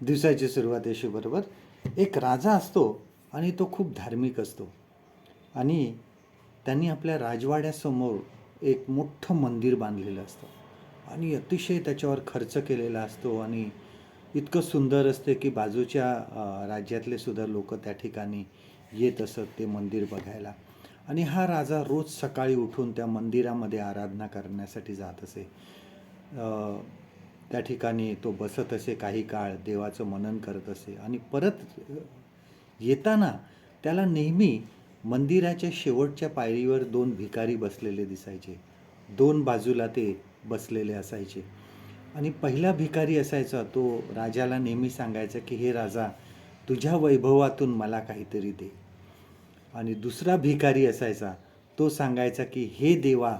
दिवसाची सुरुवात येशूबरोबर बरोबर. एक राजा असतो आणि तो खूप धार्मिक असतो. आणि त्यांनी आपल्या राजवाड्यासमोर एक मोठं मंदिर बांधलेलं असतं. आणि अतिशय त्याच्यावर खर्च केलेला असतो आणि इतकं सुंदर असते की बाजूच्या राज्यातले सुद्धा लोक त्या ठिकाणी येत असत ते मंदिर बघायला. आणि हा राजा रोज सकाळी उठून त्या मंदिरामध्ये आराधना करण्यासाठी जात असे. त्या ठिकाणी तो बसत असे काही काळ देवाचं मनन करत असे. आणि परत येताना त्याला नेहमी मंदिराच्या शेवटच्या पायरीवर दोन भिकारी बसलेले दिसायचे. दोन बाजूला ते बसलेले असायचे. आणि पहिला भिकारी असायचा तो राजाला नेहमी सांगायचा की हे राजा तुझ्या वैभवातून मला काहीतरी दे. आणि दुसरा भिकारी असायचा तो सांगायचा की हे देवा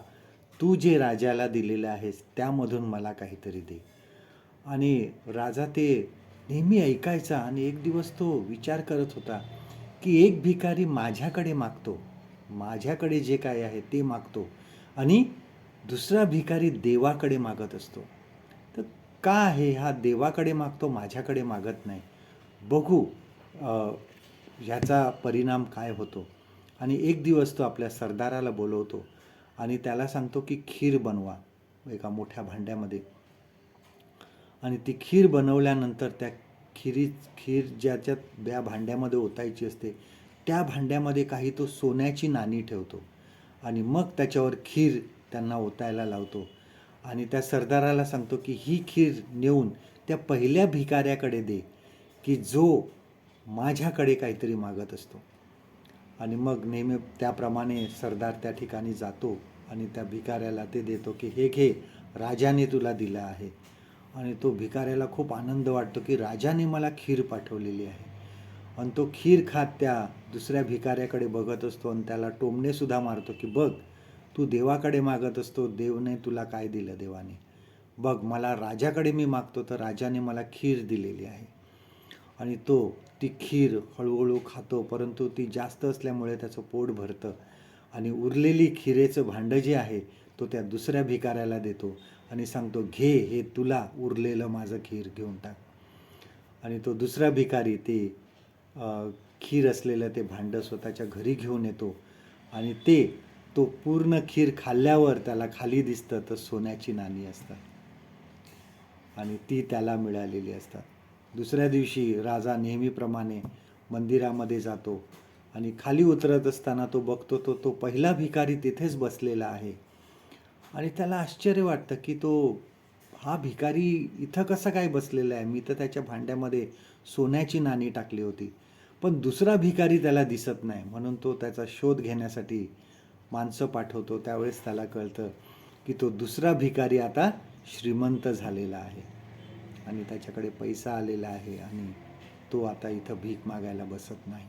तू जे राजाला दिलेलं आहेस त्यामधून मला काहीतरी दे. आणि राजा ते नेहमी ऐकायचा आणि एक दिवस तो विचार करत होता की एक भिकारी माझ्याकडे मागतो. माझ्याकडे जे काय आहे ते मागतो आणि दुसरा भिकारी देवाकडे मागत असतो. तर का आहे हा देवाकडे मागतो माझ्याकडे मागत नाही? बघू ह्याचा परिणाम काय होतो. आणि एक दिवस तो आपल्या सरदाराला बोलवतो आणि त्याला सांगतो की खीर बनवा एका मोठ्या भांड्यामध्ये. आणि ती खीर बनवल्यानंतर त्या खिरी खीर ज्याच्यात त्या भांड्यामध्ये ओतायची असते त्या भांड्यामध्ये काही तो सोन्याची नाणी ठेवतो आणि मग त्याच्यावर खीर त्यांना ओतायला लावतो. आणि त्या सरदाराला सांगतो की ही खीर नेऊन त्या पहिल्या भिकाऱ्याकडे दे की जो माझ्याकडे काहीतरी मागत असतो. आणि मग नेहमी त्याप्रमाणे सरदार त्या ठिकाणी जातो आणि त्या भिकाऱ्याला ते देतो की हे घे राजाने तुला दिलं आहे. आणि तो भिकाऱ्याला खूप आनंद वाटतो की राजाने मला खीर पाठवलेली आहे. आणि तो खीर खात त्या दुसऱ्या भिकाऱ्याकडे बघत असतो आणि त्याला टोमणेसुद्धा मारतो की बघ तू देवाकडे मागत असतो देवने तुला काय दिलं देवाने? बघ मला राजाकडे मी मागतो तर राजाने मला खीर दिलेली आहे. आणि तो ती खीर हळूहळू खातो परंतु ती जास्त असल्यामुळे त्याचं पोट भरतं. आणि उरलेली खिरेचं भांडं जे आहे तो त्या दुसऱ्या भिकाऱ्याला देतो. आणि सांगतो घे हे तुला उरलेलं माझं खीर घेऊन टाक. आणि तो दुसरा भिकारी ते खीर असलेलं ते भांडं स्वतःच्या घरी घेऊन येतो. आणि ते तो पूर्ण खीर खाल्ल्यावर त्याला खाली दिसतं तर सोन्याची नाणी असतात. आणि ती त्याला मिळालेली असतात. दुसऱ्या दिवशी राजा नेहमीप्रमाणे मंदिरामध्ये जातो आणि खाली उतरत असताना तो बघतो तो तो पहिला भिकारी तिथेच बसलेला आहे. आणि त्याला आश्चर्य वाटतं की तो हा भिकारी इथं कसा काय बसलेला आहे? मी तर त्याच्या भांड्यामध्ये सोन्याची नाणी टाकली होती. पण दुसरा भिकारी त्याला दिसत नाही. म्हणून तो त्याचा शोध घेण्यासाठी माणसं पाठवतो. त्यावेळेस त्याला कळतं की तो दुसरा भिकारी आता श्रीमंत झालेला आहे. आणि त्याच्याकडे पैसा आलेला आहे आणि तो आता इथं भीक मागायला बसत नाही.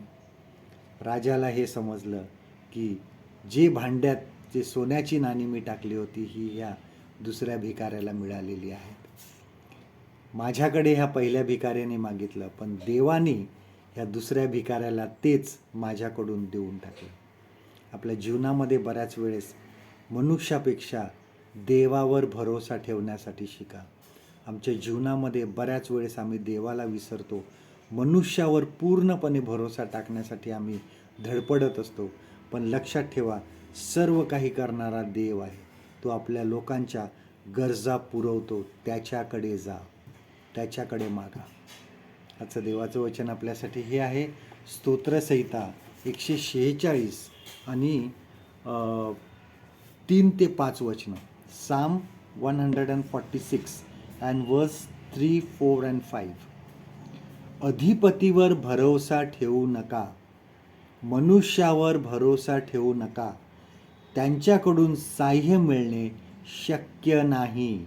राजाला हे समजलं की जे भांड्यात जे सोन्याची नाणी मी टाकली होती ही ह्या दुसऱ्या भिकाऱ्याला मिळालेली आहेत. माझ्याकडे ह्या पहिल्या भिकाऱ्याने मागितलं पण देवाने ह्या दुसऱ्या भिकाऱ्याला तेच माझ्याकडून देऊन टाकलं. आपल्या जीवनामध्ये बऱ्याच वेळेस मनुष्यापेक्षा देवावर भरोसा ठेवण्यासाठी शिका. आमच्या जीवनामध्ये बऱ्याच वेळेस आम्ही देवाला विसरतो. मनुष्यावर पूर्णपणे भरोसा टाकण्यासाठी आम्ही धडपडत असतो. पण लक्षात ठेवा सर्व काही करणारा देव आहे. तो आपल्या लोकांच्या गरजा पुरवतो. त्याच्याकडे जा. त्याच्याकडे मागा. आजचं देवाचं वचन आपल्यासाठी हे आहे. स्तोत्रसंहिता एकशे शेहेचाळीस आणि तीन ते पाच वचनं. Psalm one hundred and forty six and verse three four and five. अधिपतीवर भरोसा ठेवू नका. मनुष्यावर भरोसा ठेवू नका. त्यांच्याकडून साह्य मिळणे शक्य नाही.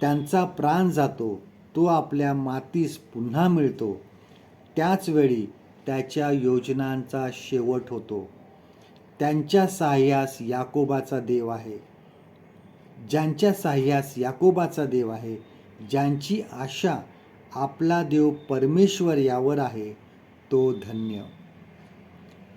त्यांचा प्राण जातो तो आपल्या मातीस पुन्हा मिळतो. त्याचवेळी त्याच्या योजनांचा शेवट होतो. त्यांच्या साह्यास याकोबाचा देव आहे. ज्यांच्या साह्यास याकोबाचा देव आहे ज्यांची आशा आपला देव परमेश्वर यावर आहे तो धन्य.